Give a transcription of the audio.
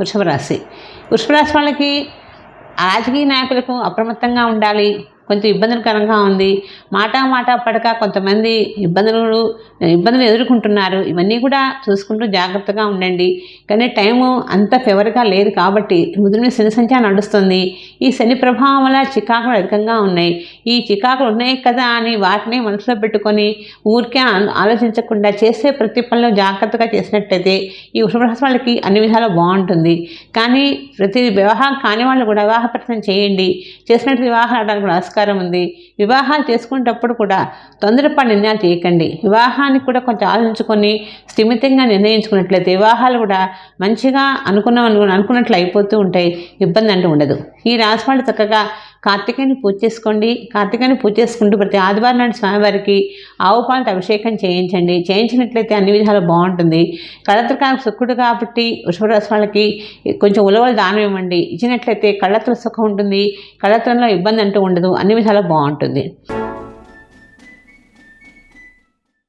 వృషభ రాశి వృషభ రాశి వాళ్ళకి రాజకీయ నాయకులకు అప్రమత్తంగా ఉండాలి. కొంచెం ఇబ్బందికరంగా ఉంది. మాట మాట పడక కొంతమంది ఇబ్బందులు ఇబ్బందులు ఎదుర్కొంటున్నారు. ఇవన్నీ కూడా చూసుకుంటూ జాగ్రత్తగా ఉండండి. కానీ టైము అంత ఫేవర్గా లేదు కాబట్టి ముదురుని శని సంచారం నడుస్తుంది. ఈ శని ప్రభావం వల్ల చికాకులు అధికంగా ఉన్నాయి. ఈ చికాకులు ఉన్నాయి కదా అని వాటిని మనసులో పెట్టుకొని ఊరికే ఆ- ఆలోచించకుండా చేసే ప్రతి పనిలో జాగ్రత్తగా చేసినట్టయితే ఈ వృషభరాశి వాళ్ళకి అన్ని విధాలు బాగుంటుంది. కానీ ప్రతి వివాహం కాని వాళ్ళు కూడా వివాహ ప్రయత్నం చేయండి. చేసినట్టు వివాహాలు ఆడడానికి కూడా సంస్కారం ఉంది. వివాహాలు చేసుకునేటప్పుడు కూడా తొందరపాటు నిర్ణయాలు చేయకండి వివాహానికి కూడా కొంచెం ఆలోచించుకొని స్థిమితంగా నిర్ణయించుకున్నట్లయితే వివాహాలు కూడా మంచిగా అనుకున్న అనుకున్నట్లు అయిపోతూ ఉంటాయి. ఇబ్బంది అంటూ ఉండదు. ఈ రాశి వాళ్ళు చక్కగా కార్తీకాన్ని పూజ చేసుకోండి. కార్తీకాన్ని పూజ చేసుకుంటూ ప్రతి ఆదివారం నాడు స్వామివారికి ఆవు పాలతో అభిషేకం చేయించండి. చేయించినట్లయితే అన్ని విధాలు బాగుంటుంది. కళత్రకాల శుక్రుడు కాబట్టి వృషభరాశి వాళ్ళకి కొంచెం ఉలవలు దానం ఇవ్వండి. ఇచ్చినట్లయితే కళ్ళత్ర సుఖం ఉంటుంది. కళ్ళత్రంలో ఇబ్బంది అంటూ ఉండదు. అన్ని విధాలు బాగుంటుంది.